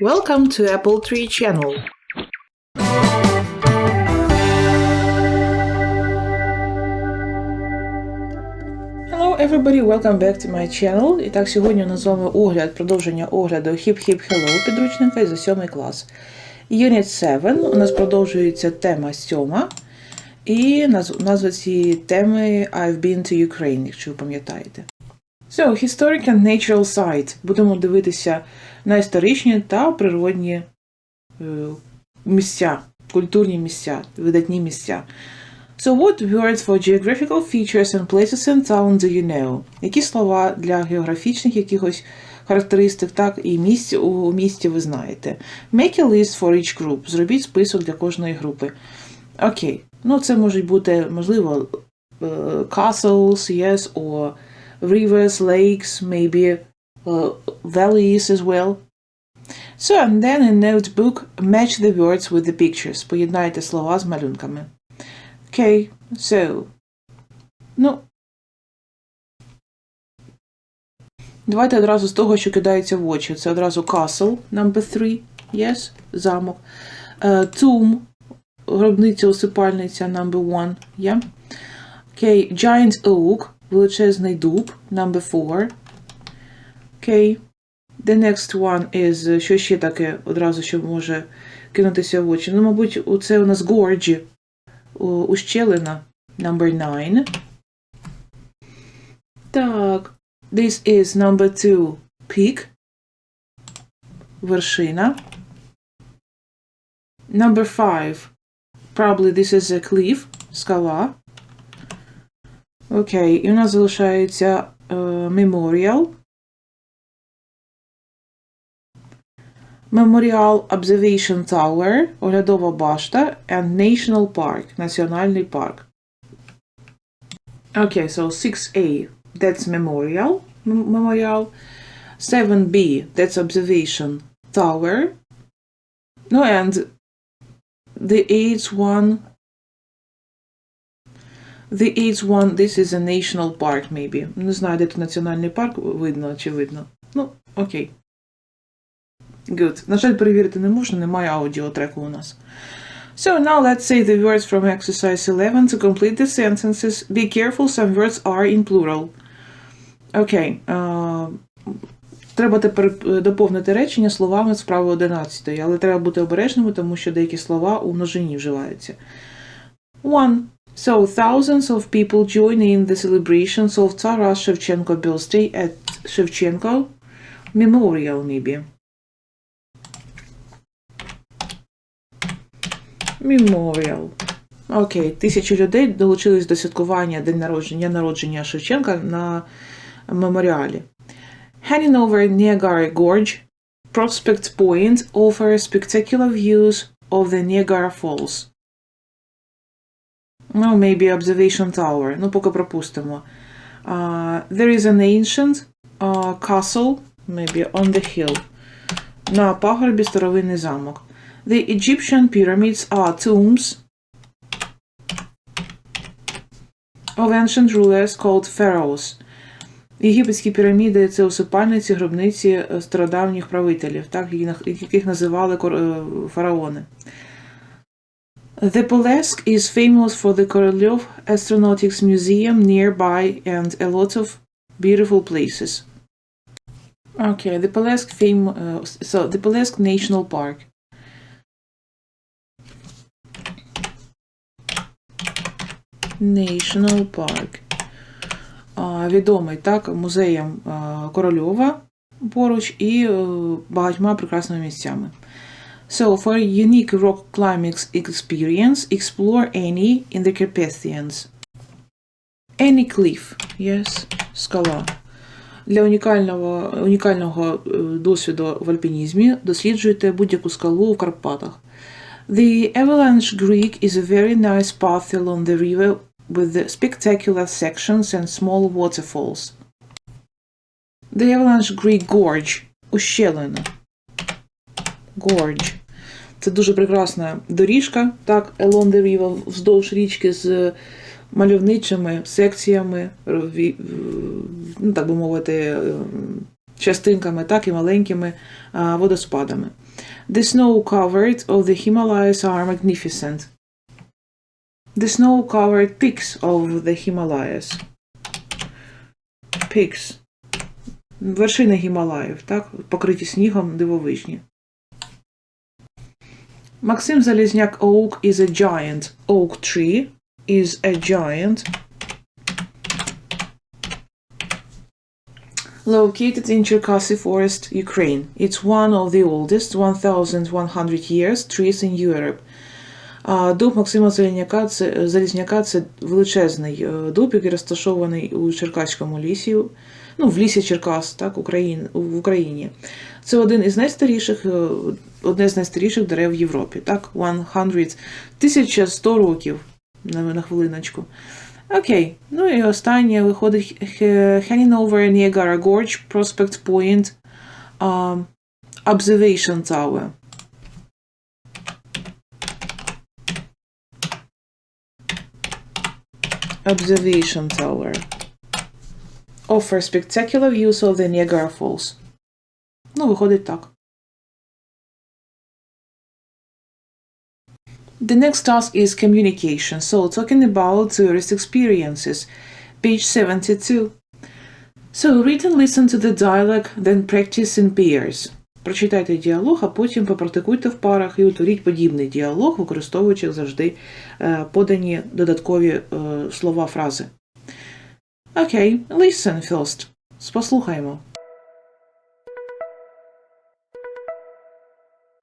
Welcome to Apple Tree Channel. Hello everybody, welcome back to my channel. І так, сьогодні у нас з вами огляд, продовження огляду Hip Hip Hello підручника за 7 клас. Unit 7. У нас продовжується тема 7. І наз- назва цієї теми I've been to Ukraine, якщо ви пам'ятаєте. So, Historic and Natural Site. Будемо дивитися на історичні та природні е, місця, культурні місця, видатні місця. So what words for geographical features and places in town do you know? Які слова для географічних якихось характеристик, так і місць у місті ви знаєте? Make a list for each group. Зробіть список для кожної групи. Окей. Ну, це можуть бути, можливо, е, castles, yes, or rivers, lakes, maybe uh, valleys as well. So, and then in notebook, match the words with the pictures. Поєднайте слова з малюнками. Okay, so. Ну. Давайте одразу з того, що кидається в очі. Це одразу castle, number three. Yes, замок. Uh, tomb, гробниця, усипальниця, number one. Yeah. Okay, giant oak, величезний дуб, number four. Okay. The next one is, е, що ще таке одразу, що може кинутися в очі. Ну, мабуть, це у нас gorge, у- ущелина, number nine. Так, this is number two, peak, вершина. Number five, probably this is a cliff, скала. Окей, і у нас залишається е, Memorial. Memorial Observation Tower, оглядова башта, and National Park, національний парк. Okay, so 6A, that's Memorial, mem- Memorial. 7B, that's Observation Tower. No, and the eighth one The eighth one, this is a national park, maybe. Не знаю, де тут національний парк, видно чи видно. Ну, окей. Good. На жаль, перевірити не можна, немає аудіотреку у нас. So now let's say the words from exercise 11 to complete the sentences. Be careful, some words are in plural. Окей. Okay. Треба тепер е, доповнити речення словами справи 11, але треба бути обережними, тому що деякі слова у множині вживаються. One. So thousands of people join in the celebrations of Taras Shevchenko birthday at Shevchenko Memorial, maybe. Memorial. Окей, тисячі людей долучились до святкування день народження, народження Шевченка на меморіалі. Hanging over Niagara Gorge, Prospect Point offers spectacular views of the Niagara Falls. Ну, maybe observation tower. Ну, поки пропустимо. Uh, there is an ancient uh, castle, maybe on the hill. На пагорбі старовинний замок. The Egyptian pyramids are tombs of ancient rulers called pharaohs. Єгипетські піраміди це усипальниці, гробниці е, стародавніх правителів, так, яких називали кор- е, фараони. The Polessk is famous for the Korolev Astronautics Museum nearby and a lot of beautiful places. Okay, the Polessk fame, uh, so the Polessk National Park. National Park. Відомий так музеєм Корольова поруч і е, багатьма прекрасними місцями. So, for a unique rock climbing experience, explore any in the Carpathians. Any cliff, yes, скала. Для унікального, унікального е, досвіду в альпінізмі досліджуйте будь-яку скалу в Карпатах. The Avalanche Creek is a very nice path along the river with the spectacular sections and small waterfalls. The Avalanche Creek Gorge – ущелина. Gorge. Це дуже прекрасна доріжка, так, along the river, вздовж річки з мальовничими секціями, ну, так би мовити, е, частинками, так і маленькими водоспадами. The snow-covered of the Himalayas are magnificent. The snow-covered peaks of the Himalayas. Peaks. Вершини Гімалаїв, так? Покриті снігом дивовижні. Максим Залізняк Oak is a giant. Oak tree is a giant. Located in Cherkasy Forest, Ukraine. It's one of the oldest 1100 years trees in Europe. А Дуб Максима Залізняка це, Залізняка це величезний е, дуб, який розташований у Черкаському лісі, ну, в лісі Черкас, так, Україн, в Україні. Це один із найстаріших, е, одне з найстаріших дерев в Європі, так, 100, 1100 років, на, хвилиночку. Окей, ну і останнє виходить Hanging Niagara Gorge, Prospect Point, um, Observation Tower. Observation Tower. Offer spectacular views of the Niagara Falls. Ну, виходить так. The next task is communication. So, talking about tourist experiences. Page 72. So, read and listen to the dialogue, then practice in pairs. Прочитайте діалог, а потім попрактикуйте в парах і утворіть подібний діалог, використовуючи завжди е, подані додаткові е, слова фрази. Окей, listen first. Послухаємо.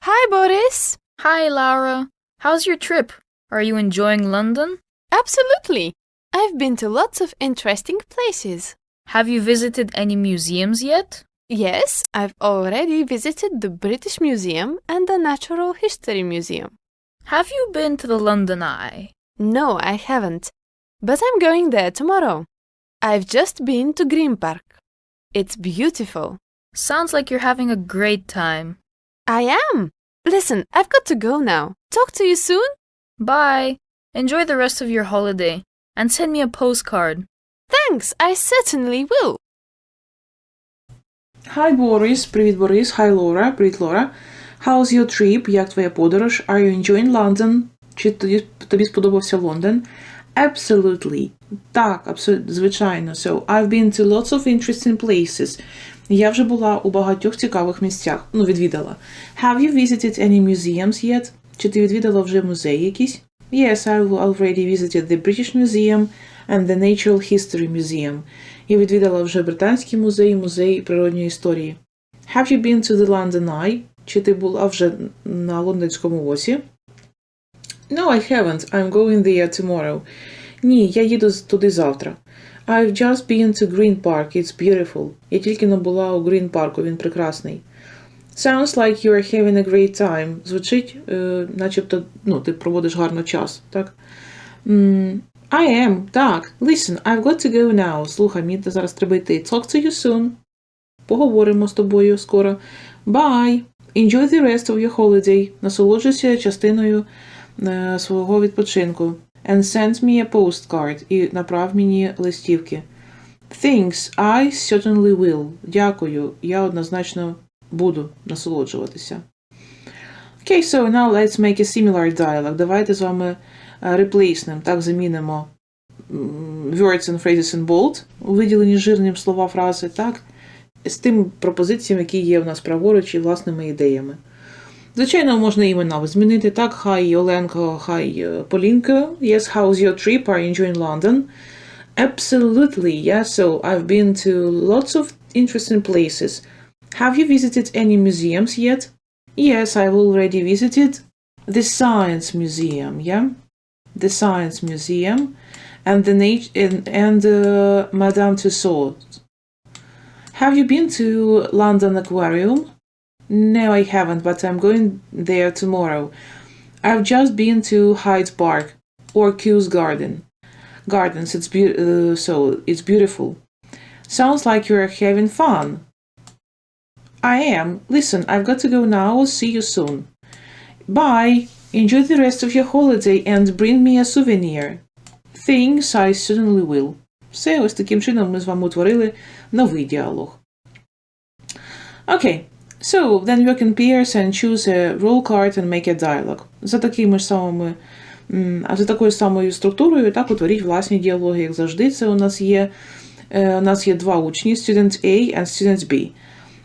Hi, Boris. Hi, Laura. How's your trip? Are you enjoying London? Absolutely. I've been to lots of interesting places. Have you visited any museums yet? Yes, I've already visited the British Museum and the Natural History Museum. Have you been to the London Eye? No, I haven't. But I'm going there tomorrow. I've just been to Green Park. It's beautiful. Sounds like you're having a great time. I am. Listen, I've got to go now. Talk to you soon. Bye. Enjoy the rest of your holiday and send me a postcard. Thanks, I certainly will. Hi, Boris. Привіт, Борис. Hi, Laura. Привіт, Лора. How's your trip? Як твоя подорож? Are you enjoying London? Чи тобі, тобі сподобався Лондон? Absolutely. Так, абсолютно, звичайно. So, I've been to lots of interesting places. Я вже була у багатьох цікавих місцях. Ну, відвідала. Have you visited any museums yet? Чи ти відвідала вже музеї якісь? Yes, I've already visited the British Museum and the Natural History Museum. Я відвідала вже Британський музей, музей природньої історії. Have you been to the London Eye? Чи ти була вже на лондонському осі? No, I haven't. I'm going there tomorrow. Ні, я їду туди завтра. I've just been to Green Park. It's beautiful. Я тільки не була у Green Парку, він прекрасний. Sounds like you're having a great time. Звучить, е, начебто, ну, ти проводиш гарно час, так? I am, так. Listen, I've got to go now. Слухай, мені зараз треба йти. Talk to you soon. Поговоримо з тобою скоро. Bye. Enjoy the rest of your holiday. Насолоджуйся частиною е, свого відпочинку. And send me a postcard. І направ мені листівки. Thanks, I certainly will. Дякую. Я однозначно буду насолоджуватися. Okay, so now let's make a similar dialogue. Давайте з вами е, так, замінимо words and phrases in bold, виділені жирним слова фрази, так, з тим пропозиціями, які є в нас праворуч і власними ідеями. Звичайно, можна імена змінити так. Хай Оленко, хай е, Полінка. Yes, how's your trip? Are you enjoying London? Absolutely, yeah. So I've been to lots of interesting places. Have you visited any museums yet? Yes, I've already visited the Science Museum, yeah? The Science Museum and the nat- and, and uh, Madame Tussauds. Have you been to London Aquarium? No, I haven't, but I'm going there tomorrow. I've just been to Hyde Park or Kew's Garden. Gardens, it's be- uh, so it's beautiful. Sounds like you're having fun. I am. Listen, I've got to go now. See you soon. Bye. Enjoy the rest of your holiday and bring me a souvenir. Thanks, I certainly will. Все, ось таким чином ми з вами утворили новий діалог. Okay, so then work in pairs and choose a role card and make a dialogue. За такими ж самими, м, а за такою самою структурою, так утворіть власні діалоги, як завжди. Це у нас є, е, у нас є два учні, student A and student B.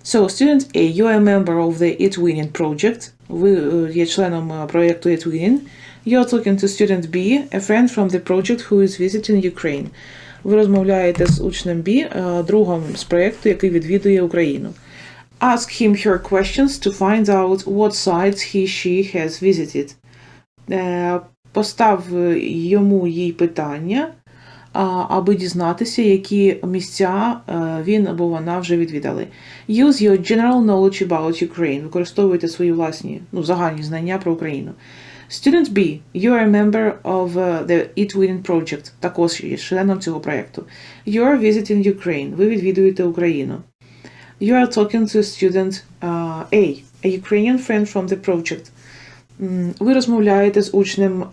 So, student A, you are a member of the It Winning project. Е, є членом е, проєкту It Winning. You are talking to student B, a friend from the project who is visiting Ukraine. Ви розмовляєте з учнем B, е, другом з проєкту, який відвідує Україну. Ask him her questions to find out what sites he she has visited. Е, Постав е, йому їй питання, аби дізнатися, які місця е, він або вона вже відвідали. Use your general knowledge about Ukraine. Використовуйте свої власні ну, загальні знання про Україну. Student B, you are a member of uh, the It Winning Project, також є членом цього проєкту. You are visiting Ukraine. Ви відвідуєте Україну. You are talking to student uh, A, a Ukrainian friend from the project. Ви розмовляєте з учнем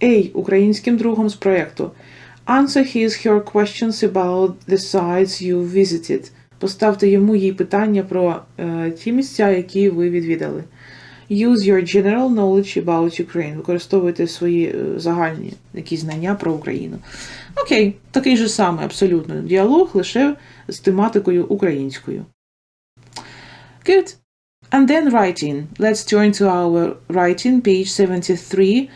A, українським другом з проєкту. Answer his her questions about the sites you visited. Поставте йому їй питання про е, ті місця, які ви відвідали. Use your general knowledge about Ukraine. Використовуйте свої е, загальні якісь знання про Україну. Окей, такий же самий абсолютно діалог, лише з тематикою українською. Good. And then writing. Let's turn to our writing, page 73,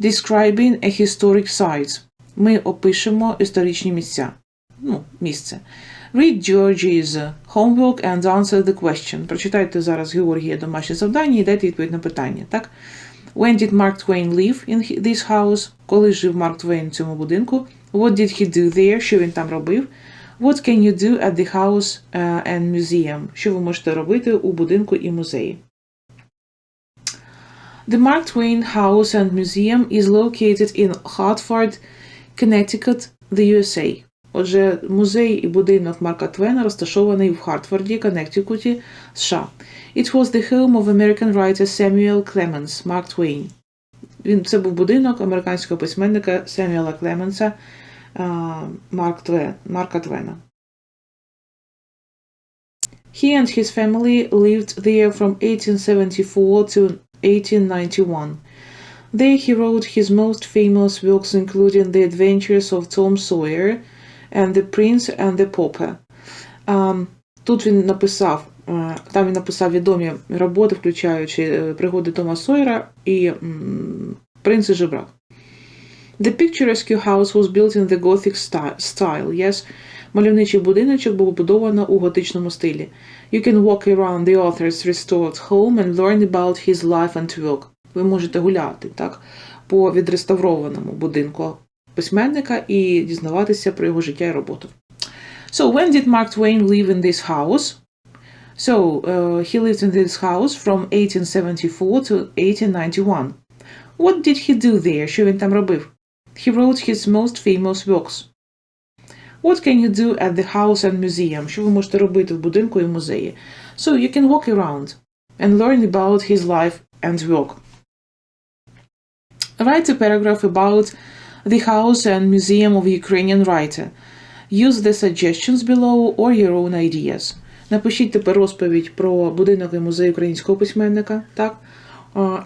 describing a historic site. Ми опишемо історичні місця. Ну, місце. Read Georgie's homework and answer the question. Прочитайте зараз Георгія домашнє завдання і дайте відповідь на питання, так? When did Mark Twain live in this house? Коли жив Марк Твейн в цьому будинку? What did he do there? Що він там робив? What can you do at the house uh, and museum? Що ви можете робити у будинку і музеї? The Mark Twain House and Museum is located in Hartford, Connecticut, the USA. Отже, музей і будинок Марка Твена розташований в Хартфорді, Коннектикуті, США. It was the home of American writer Samuel Clemens, Mark Twain. Він, це був будинок американського письменника Семюела Клеменса Марк Твен, Марка Твена. He and his family lived there from 1874 to 1891. There he wrote his most famous works including The Adventures of Tom Sawyer and The Prince and the Pauper. Um, тут він написав, е, там він написав відомі роботи, включаючи е, пригоди Тома Сойера і м, Принц і Жебрак. The picturesque house was built in the Gothic sti- style. Yes, мальовничий будиночок був побудовано у готичному стилі. You can walk around the author's restored home and learn about his life and work. Ви можете гуляти так, по відреставрованому будинку письменника і дізнаватися про його життя і роботу. So, when did Mark Twain live in this house? So, uh, he lived in this house from 1874 to 1891. What did he do there? Що він там робив? He wrote his most famous works. What can you do at the house and museum? Що ви можете робити в будинку і музеї? So, you can walk around and learn about his life and work. Write a paragraph about the house and museum of Ukrainian writer. Use the suggestions below or your own ideas. Напишіть тепер розповідь про будинок і музей українського письменника. Так?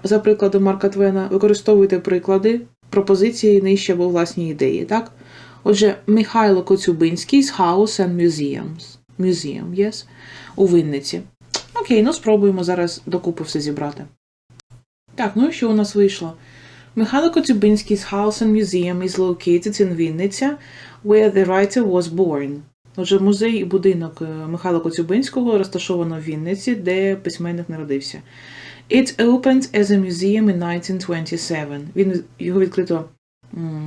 За прикладом Марка Твена використовуйте приклади, пропозиції нижче або власні ідеї. Так? Отже, Михайло Коцюбинський з House and Museums. Museum, yes? У Вінниці. Окей, ну спробуємо зараз докупи все зібрати. Так, ну і що у нас вийшло? Михайло Коцюбинський's House and Museum is located in Вінниця, where the writer was born. Отже, музей і будинок е, Михайла Коцюбинського розташовано в Вінниці, де письменник народився. It opened as a museum in 1927. Він його відкрито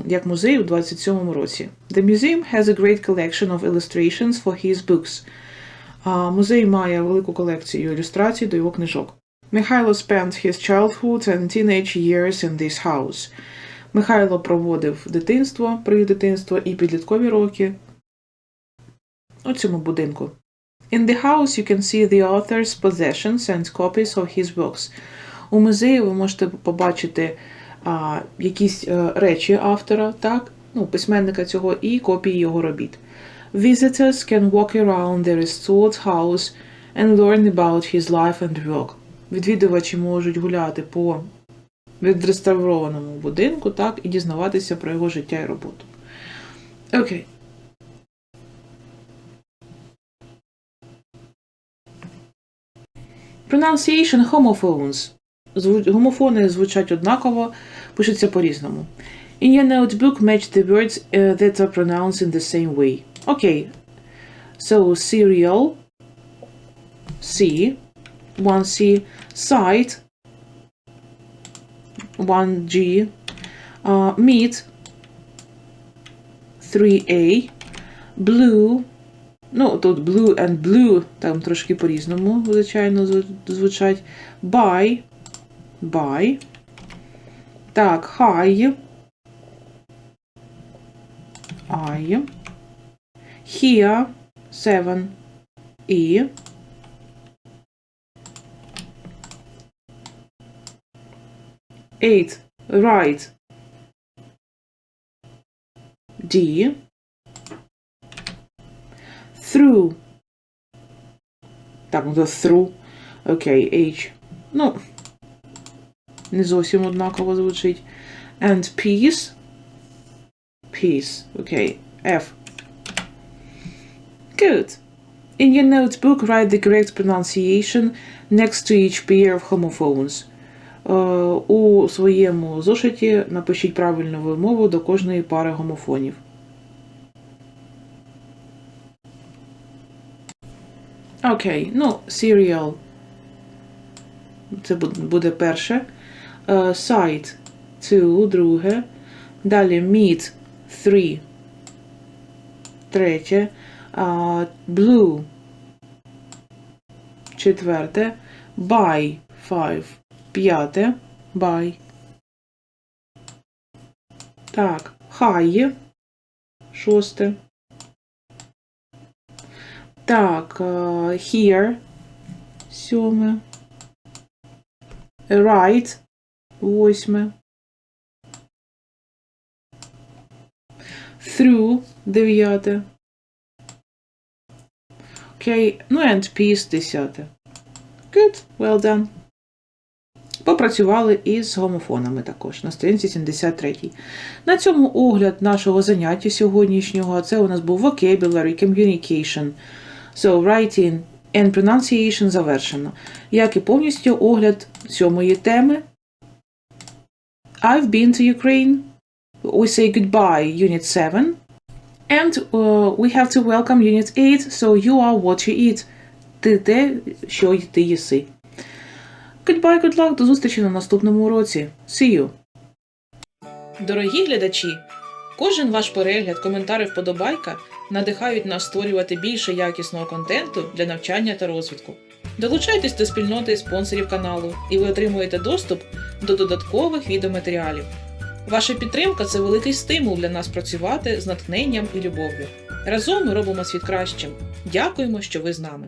як музей у 27-му році. The museum has a great collection of illustrations for his books. Музей має велику колекцію ілюстрацій до його книжок. Михайло spent his childhood and teenage years in this house. Михайло проводив дитинство, при дитинство і підліткові роки у цьому будинку. In the house you can see the author's possessions and copies of his books. У музеї ви можете побачити а, якісь е, речі автора, так? Ну, письменника цього і копії його робіт. Visitors can walk around the restored house and learn about his life and work. Відвідувачі можуть гуляти по відреставрованому будинку, так, і дізнаватися про його життя і роботу. Окей. Pronunciation homophones. Гомофони звучать однаково, пишуться по-різному. In your notebook, match the words uh, that are pronounced in the same way. Okay. So, cereal, C, 1C, site, 1G, uh, meat, 3A, blue, ну, тут blue and blue, там трошки по-різному, звичайно, звучать. Buy, buy. Так, high, I. Here, 7, E. Eight, right. D. Through. Так, ну то through. Окей, H. Ну, не зовсім однаково звучить. And peace. Peace. Окей, F. Good. In your notebook, write the correct pronunciation next to each pair of homophones. Е, У своєму зошиті напишіть правильну вимову до кожної пари гомофонів. Окей, ну, serial. Це буде перше. Е, Site two, друге. Далі meet three. Третє. Blue. Четверте. Buy five. П'яте. Buy. Так. High. Шосте. Так. е, Here. Сьоме. Right. Восьме. Through. Дев'яте. Окей. Ну, and peace. Десяте. Good. Well done. Попрацювали із гомофонами також на сторінці 73. На цьому огляд нашого заняття сьогоднішнього. Це у нас був vocabulary, communication, so writing and pronunciation завершено. Як і повністю огляд сьомої теми. I've been to Ukraine. We say goodbye, Unit 7. And uh, we have to welcome Unit 8, so you are what you eat. Ти те, що ти їси. Goodbye, good luck, до зустрічі на наступному уроці. See you! Дорогі глядачі! Кожен ваш перегляд, коментар і вподобайка надихають нас створювати більше якісного контенту для навчання та розвитку. Долучайтесь до спільноти спонсорів каналу, і ви отримуєте доступ до додаткових відеоматеріалів. Ваша підтримка це великий стимул для нас працювати з натхненням і любов'ю. Разом ми робимо світ кращим. Дякуємо, що ви з нами.